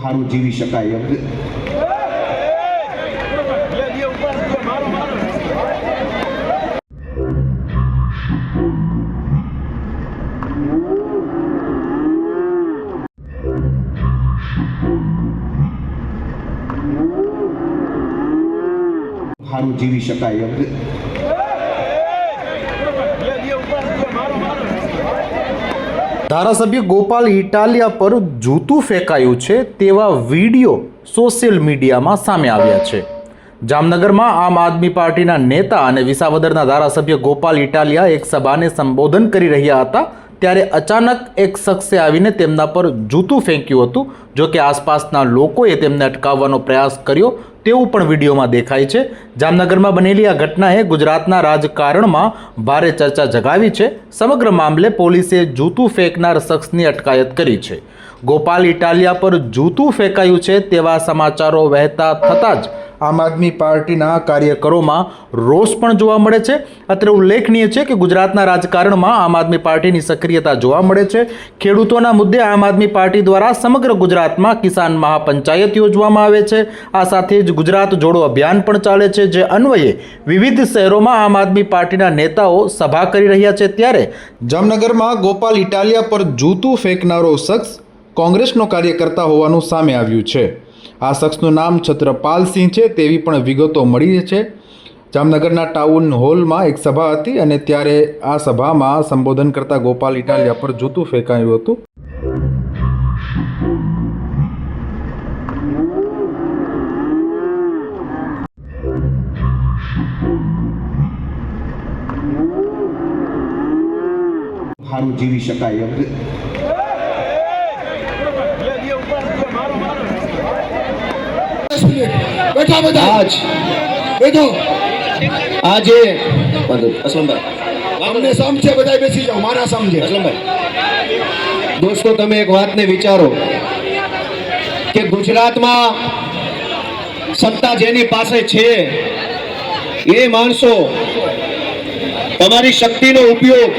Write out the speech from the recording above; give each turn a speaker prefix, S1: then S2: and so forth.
S1: સારું જીવી શકાય એમ. સારું જીવી શકાય એમ.
S2: ધારાસભ્ય ગોપાલ ઇટાલિયા પર જૂતું ફેંકાયું છે તેવા વીડિયો સોશિયલ મીડિયામાં સામે આવ્યા છે. જામનગરમાં આમ આદમી પાર્ટીના નેતા અને વિસાવદરના ધારાસભ્ય ગોપાલ ઇટાલિયા એક સભાને સંબોધન કરી રહ્યા હતા ત્યારે અચાનક એક શખ્સે આવીને તેમના પર જૂતું ફેંક્યું હતું, જો કે આસપાસના લોકોએ તેમને અટકાવવાનો પ્રયાસ કર્યો તેવું પણ વિડીયોમાં દેખાય છે. જામનગરમાં બનેલી આ ઘટનાએ ગુજરાતના રાજકારણમાં ભારે ચર્ચા જગાવી છે. સમગ્ર મામલે પોલીસે જૂતું ફેંકનાર શખ્સની અટકાયત કરી છે. ગોપાલ ઇટાલિયા પર જૂતું ફેંકાયું છે તેવા સમાચારો વહેતા થતાં જ આમ આદમી પાર્ટીના કાર્યકરોમાં રોષ પણ જોવા મળે છે. અત્રે ઉલ્લેખનીય છે કે ગુજરાતના રાજકારણમાં આમ આદમી પાર્ટીની સક્રિયતા જોવા મળે છે. ખેડૂતોના મુદ્દે આમ આદમી પાર્ટી દ્વારા સમગ્ર ગુજરાતમાં કિસાન મહાપંચાયત યોજવામાં આવે છે. આ સાથે જ ગુજરાત જોડો અભિયાન પણ ચાલે છે, જે અન્વયે વિવિધ શહેરોમાં આમ આદમી પાર્ટીના નેતાઓ સભા કરી રહ્યા છે. ત્યારે જામનગરમાં ગોપાલ ઇટાલિયા પર જૂતું ફેંકનારો શખ્સ કોંગ્રેસનો કાર્યકર્તા હોવાનું સામે આવ્યું છે. આ શખ્સનું નામ છત્રપાલસિંહ છે, તેવી પણ વિગતો મળી છે. જામનગરના ટાઉન હોલમાં એક સભા હતી અને ત્યારે આ સભામાં સંબોધન કરતા ગોપાલ ઇટાલિયા પર જૂતું ફેંકાયું હતું.
S1: સારું જીવી શકાય એમ.
S3: બેઠા બધા.
S4: આજ.
S3: બેઠો.
S4: આજે. અસલમભાઈ.
S3: અમને સમજે બધા બેસી જાઓ મારા સમજે
S4: અસલમભાઈ. દોસ્તો તમે એક વાતને વિચારો કે ગુજરાતમાં સત્તા જેની પાસે છે એ માણસો તમારી શક્તિનો ઉપયોગ